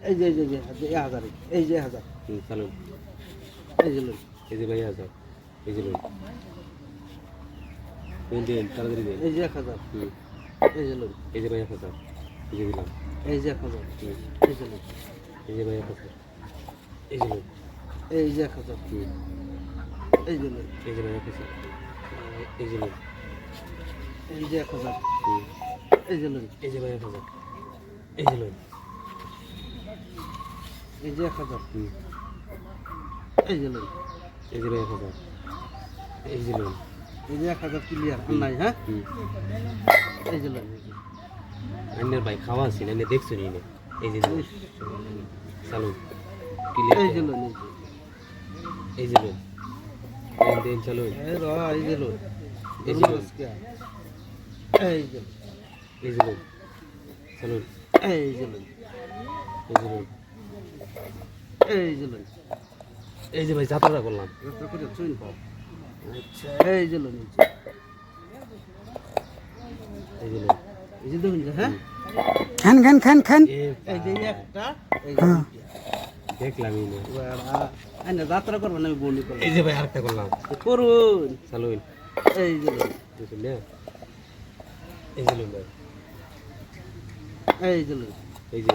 এই যে এই যে এই যে, এই হাজার এই যে হাজার হুম, চালুন এই যে লোন এই যে ভাই হাজার এই যে লোন দিন দিন তাড়াতাড়ি দিন এই যে এক হাজার হুম, এই যে লোন এই যে ভাই এক হাজার এই যে দিলাম এই যে এক হাজার হুম, এই যে লোন এই যে ভাই এক হাজার এই যে লোন এই যে এক হাজার হুম, এই যে লোন এই যে ভাই এক হাজার এই যে লোন এই যে এক হাজার হুম, এই যে লোন এই যে ভাই এক হাজার এই যে লোন এই যে এক হাজার এই যে লোন এই যে এক হাজার এই যে লোন এই যে এক হাজার ক্লিয়ার নাই হ্যাঁ এই যে লোন। আন্নের ভাই খাওয়া আছি না দেখছ নি এই যে চালু এই যে লোন এই যে লোন দিন চালু এই যে লোন এই যে লোন এই যে এই যে লোন চালু এই যে লোন এই যে লোন এই যে এই যে ভাই যাত্রা করলাম আচ্ছা এই যে লোন এই যে। দেখুন হ্যাঁ খান খান খান খান এই যে একটা হ্যাঁ। না আমি বলি করলাম এই যে ভাই আরেকটা করলাম করুন চালু এই যে এই যে ভাই এই যে লোন এই যে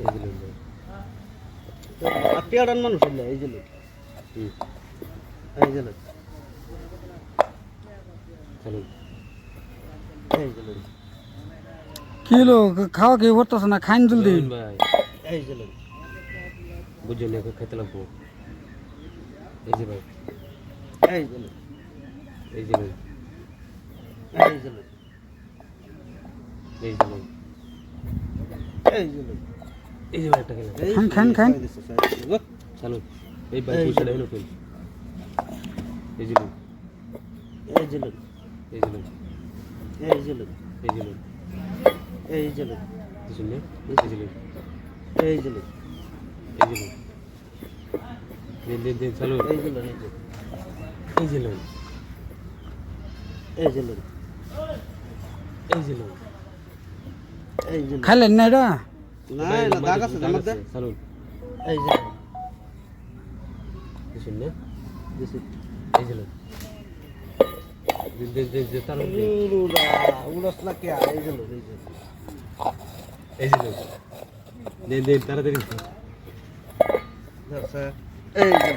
এই যে হুম এই মানুষ হইলে যে যে লোন কিলো খাওয়া কি করতেছ না খাইন জলদি এই যে লোন বুঝছেন না খেতে লাগবো এই যে ভাই এই যে লোন এই যে লোন এই যে লোন এই যে লোন এই যে লোন এই যে একটা এই খান, খান, খান। চালু এই ভাই এই যে পয়সাটা লোন। এনে এই যে এই যে এই যে এই যে এই যে এই যে এই যে এই যে এই যে দিন দিন দিন চালু এই যে এই যে এই যে এই না এটা না না দাগ আছে চালু এই যে। লোন না। দিছে এই যে উড়া উড়াস না কে এই যে এই যে। তাড়াতাড়ি। এই যে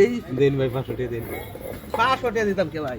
এই দিন ভাই পাঁচশো টাকা দিন। পাঁচশো টাকা দিতাম কে ভাই?